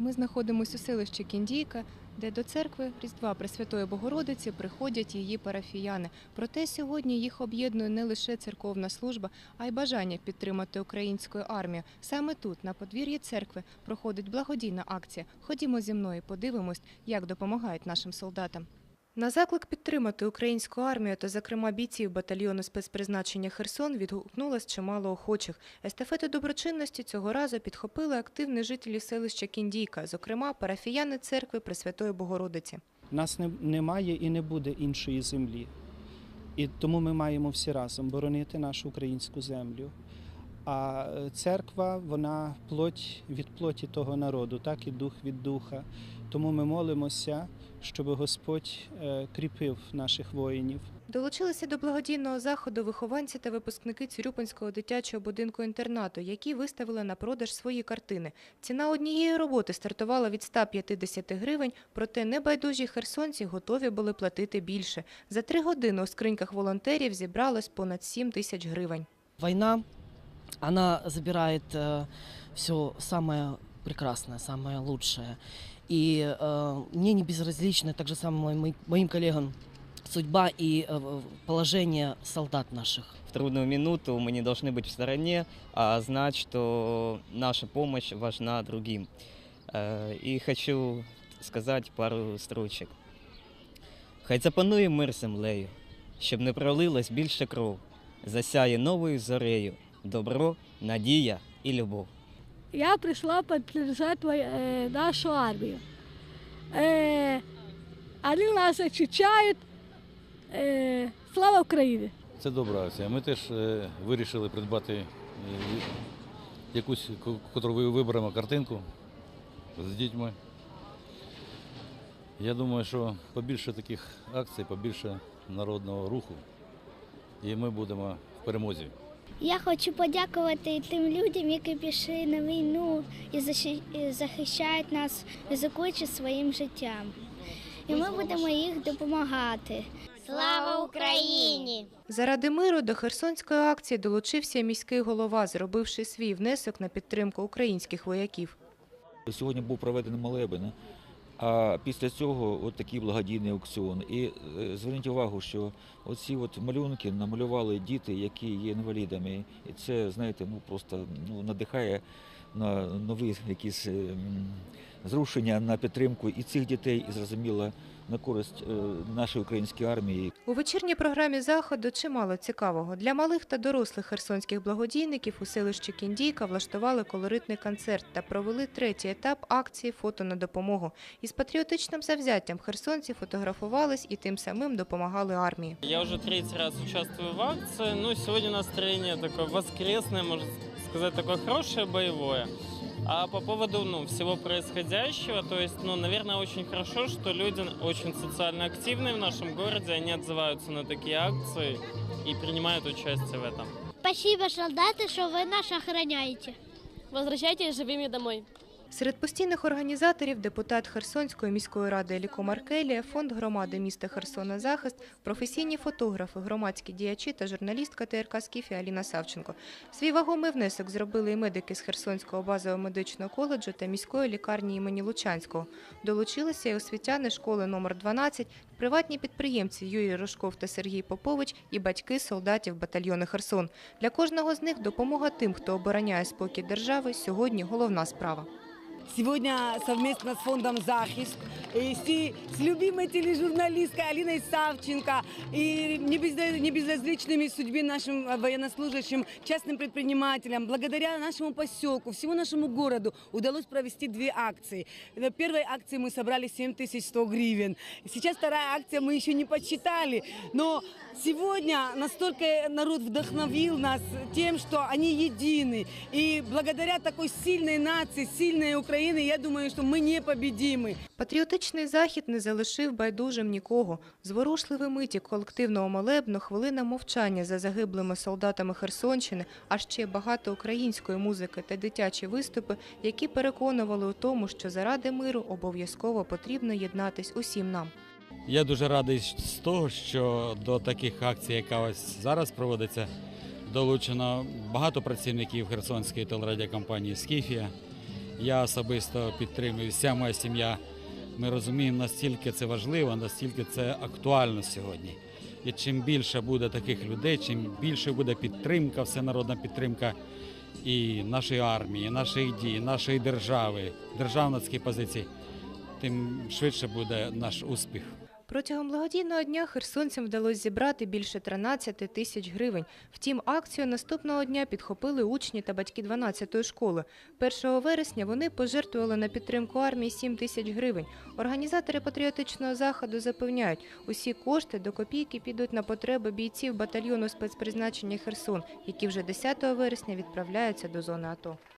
Ми знаходимося у селищі Кіндійка, де до церкви Різдва Пресвятої Богородиці приходять її парафіяни. Проте сьогодні їх об'єднує не лише церковна служба, а й бажання підтримати українську армію. Саме тут, на подвір'ї церкви, проходить благодійна акція. Ходімо зі мною, подивимось, як допомагають нашим солдатам. На заклик підтримати українську армію та, зокрема, бійців батальйону спецпризначення Херсон відгукнулось чимало охочих. Естафети доброчинності цього разу підхопили активні жителі селища Кіндійка, зокрема, парафіяни церкви Пресвятої Богородиці. Нас не, немає і не буде іншої землі. І тому ми маємо всі разом боронити нашу українську землю. А церква, вона плоть від плоті того народу, так і дух від духа. Тому ми молимося, щоб Господь е, кріпив наших воїнів. Долучилися до благодійного заходу вихованці та випускники Цюрюпинського дитячого будинку інтернату, які виставили на продаж свої картини. Ціна однієї роботи стартувала від 150 гривень, проте небайдужі херсонці готові були платити більше. За три години у скриньках волонтерів зібралось понад 7 тисяч гривень. Война, она забирает все самое прекрасное, самое лучшее. И э, мне не безразлично, так же самое моим, моим коллегам, судьба и э, положение солдат наших. в трудную минуту мы не должны быть в стороне, а знать, что наша помощь важна другим. Э, И хочу сказати пару строчок. Хай запанує мир землею, щоб не пролилось більше кров, засяє новою зорею добро, надія і любов. Я пришла поддержать вой- э, нашу армию. Э, они нас защищают. Э, слава Украине! Це добра акція. Ми теж е, вирішили придбати е, якусь, ко- котру ви виберемо картинку з дітьми. Я думаю, що побільше таких акцій, побільше народного руху, і ми будемо в перемозі. Я хочу подякувати тим людям, які пішли на війну і захищають нас, ризикуючи своїм життям. І ми будемо їх допомагати. Слава Україні! Заради миру до херсонської акції долучився міський голова, зробивши свій внесок на підтримку українських вояків. Сьогодні був проведений молебен, а після цього от такий благодійний аукціон. І е, зверніть увагу, що оці от малюнки намалювали діти, які є інвалідами. І це, знаєте, ну просто ну, надихає на нові якісь е, зрушення на підтримку і цих дітей, і зрозуміло на користь е, нашої української армії. У вечірній програмі заходу чимало цікавого. Для малих та дорослих херсонських благодійників у селищі Кіндійка влаштували колоритний концерт та провели третій етап акції Фото на допомогу. Із патріотичним завзяттям херсонці фотографувались і тим самим допомагали армії. Я уже третий раз участвую в акции. Ну, сегодня настроение такое воскресное, можно сказать, такое хорошее, боевое. А по поводу ну, всего происходящего, то есть, ну, наверное, очень хорошо, что люди очень социально активные в нашем городе, они отзываются на такие акции и принимают участие в этом. Спасибо, солдати, що ви нас охороняєте. Возвращайтесь живыми домой. Серед постійних організаторів депутат Херсонської міської ради Еліко Маркелія, фонд громади міста Херсона Захист, професійні фотографи, громадські діячі та журналістка ТРК «Скіфі» Аліна Савченко. Свій вагомий внесок зробили і медики з Херсонського базового медичного коледжу та міської лікарні імені Лучанського. Долучилися і освітяни школи номер 12, приватні підприємці Юрій Рожков та Сергій Попович і батьки солдатів батальйону Херсон. Для кожного з них допомога тим, хто обороняє спокій держави, сьогодні головна справа. Сегодня совместно с фондом «Захист» и с, любимой тележурналисткой Алиной Савченко и не, безда- не безразличными судьбе нашим военнослужащим, частным предпринимателям, благодаря нашему поселку, всему нашему городу удалось провести две акции. На первой акции мы собрали 7100 гривен. Сейчас вторая акция мы еще не подсчитали, но сегодня настолько народ вдохновил нас тем, что они едины. И благодаря такой сильной нации, сильной Украины, я думаю, что мы непобедимы. Патріотичний захід не залишив байдужим нікого. Зворушливі миті колективного молебну, хвилина мовчання за загиблими солдатами Херсонщини, а ще багато української музики та дитячі виступи, які переконували у тому, що заради миру обов'язково потрібно єднатись усім нам. Я дуже радий з того, що до таких акцій, яка ось зараз проводиться, долучено багато працівників Херсонської телерадіокомпанії Скіфія. Я особисто підтримую, вся моя сім'я. Ми розуміємо, настільки це важливо, настільки це актуально сьогодні. І чим більше буде таких людей, чим більше буде підтримка, всенародна підтримка і нашої армії, і наших дій, нашої держави, державницької позиції, тим швидше буде наш успіх. Протягом благодійного дня херсонцям вдалося зібрати більше 13 тисяч гривень. Втім, акцію наступного дня підхопили учні та батьки 12-ї школи. 1 вересня вони пожертвували на підтримку армії 7 тисяч гривень. Організатори патріотичного заходу запевняють, усі кошти до копійки підуть на потреби бійців батальйону спецпризначення Херсон, які вже 10 вересня відправляються до зони АТО.